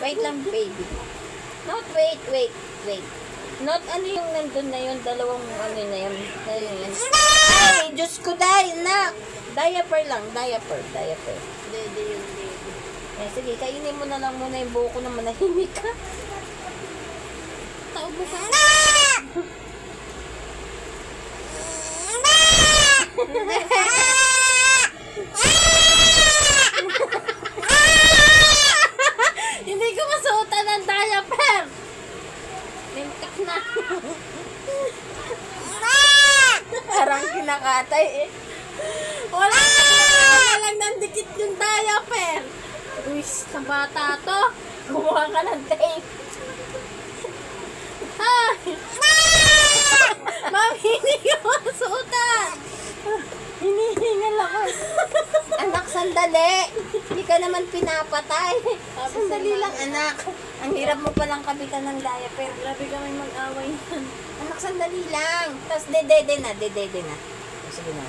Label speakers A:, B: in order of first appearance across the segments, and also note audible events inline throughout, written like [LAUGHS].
A: Wait lang, baby. Not wait, wait, wait. Not ano yung nandun na yun, dalawang ano na yun. Ano yun. Ay, Diyos ko dahil na. Diaper lang, diaper, diaper.
B: Dede yun, dede.
A: Eh, sige, kainin mo na lang muna yung buko na manahimik ka.
B: Tao mo ka? Hindi [LAUGHS] ko masuotan ng diaper.
A: Lintik na. [LAUGHS] Parang kinakatay eh.
B: Wala na lang ng dikit yung diaper. Uwis na bata to.
A: Kumuha ka ng tape. [LAUGHS]
B: Ay! Ma'am, hindi ko masuotan.
A: Hinihingal ako. anak, sandali. Ka naman pinapatay. Sandali lang, anak. Ang hirap mo palang kabitan ng diaper.
B: Grabe kami mag-away yan.
A: Anak, sandali lang. Tapos dedede na, dedede na. Sige na.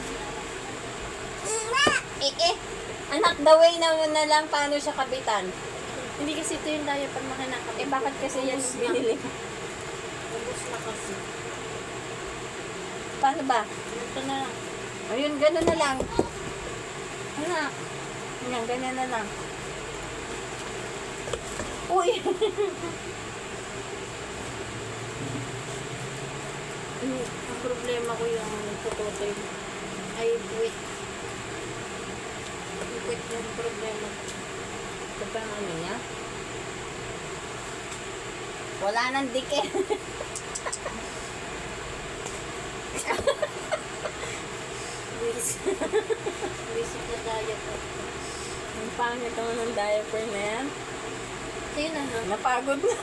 A: Eh, eh. Anak, the way na mo na lang paano siya kabitan.
B: Hindi kasi ito yung diaper na kinakabit.
A: Eh, bakit kasi yan
B: na.
A: binili?
B: Ubus na kasi.
A: Paano ba?
B: Ito na.
A: Ayun, gano'n na lang. Anak. Yan, ganyan na lang. Uy!
B: Ano, [LAUGHS] ang problema ko yung tutotoy. Ay, wait. Wait yung problema.
A: Ito pa ang ano niya? Wala nang dike. [LAUGHS]
B: Wish. [LAUGHS] Wish na diaper.
A: Ang pangit naman ng diaper na yan.
B: Sino?
A: Napagod na.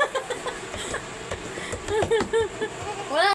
A: Wala